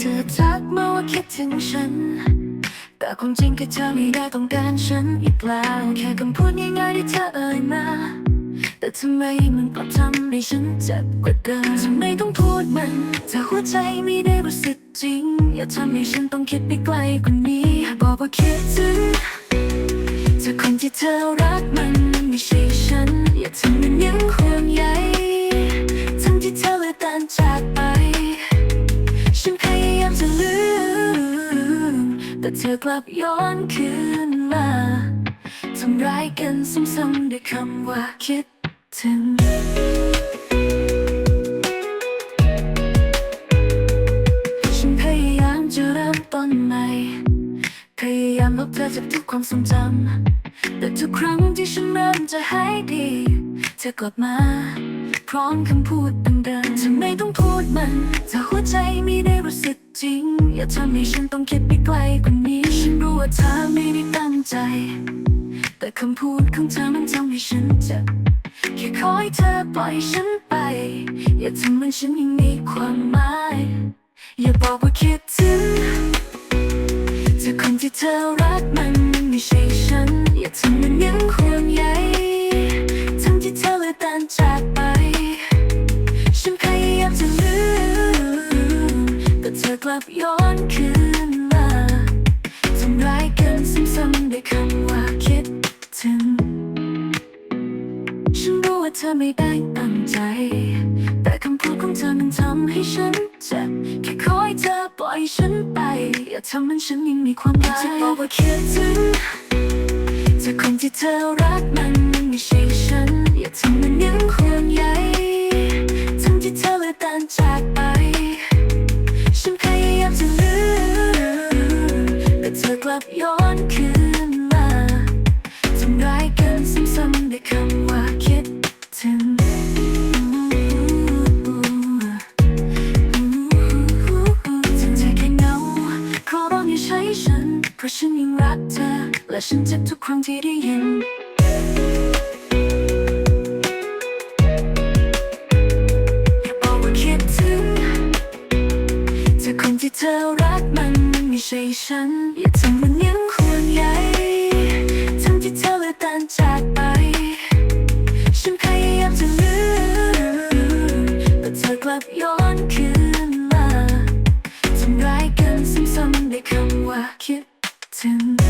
ธอทักมาว่าคิดถึงฉัน แต่ความจริงคือเธอไม่ได้ต้องการฉันอีกแล้วแค่คำพูดง่ายๆที่เธอเอ่ยมา แต่ทำไมมันกลับทำให้ฉันเจ็บกว่าเดิมทำไมต้องพูดมันถ้าหัวใจไม่ได้รู้สึกจริง อย่าทำให้ฉันต้องคิดไปไกลกว่านี้บอกว่าคิดถึงเธอคนที่เธอรักมันไม่ใช่ฉัน อย่าทำมันยั เธอกลับย้อนคืนมาทำร้ายกันซ้ำๆด้วยคำว่าคิดถึงฉันพยายามจะเริ่มต้นใหม่ พยายามลบเธอจากทุกความทรงจำแต่ทุกครั้งที่ฉันเริ่มจะหายดี เธอกลับมา พร้อมคำพูดเดิมๆทำไม่ต้องพูดมัน ถ้าหัวใจไม่ได้รู้สึกจริง อย่าทำให้ฉันต้องคิดไปไกลกว่านี้ ฉันรู้ว่าเธอไม่ได้ตั้งใจ แต่คำพูดของเธอมันทำให้ฉันเจ็บแค่ขอให้เธอปล่อยฉันไป อย่าทำมันฉันยังมีความหมาย อย่าบอกว่าคิดถึงเธอคนที่เธอรักมัน กลับย้อนคืนมาทำร้ายกันซ้ำๆด้วยคำว่าคิดถึง ฉันรู้ว่าเธอไม่ได้ตั้งใจ แต่คำพูดของเธอมันทำให้ฉันเจ็บแค่ขอให้เธอปล่อยฉันไป อย่าทำมันฉันยังมีความหมายที่บอกว่าคิดถึงเธอคนที่เธอรักมันไม่ใช่ฉัน อย่าทำมันยังห่วงใยทั้ กลับย้อนคืนมาทำร้ายกันซ้ำๆด้วยคำว่าคิดถึงถึงเธอแค่เงาขอร้องอย่าใช้ฉันเพราะฉันยังรักเธอ และฉันเจ็บทุกครั้งที่ได้ยินอย่าบอกว่าคิดถึงเธอคนที่เธอ ฉัน อย่าทำมันยังห่วงใยทั้งที่เธอเละตันจากไป ฉันพยายามจะลืมแต่เธอกลับย้อนคืนมาทำร้ายกันซ้ำๆด้วยคำว่าคิดถึง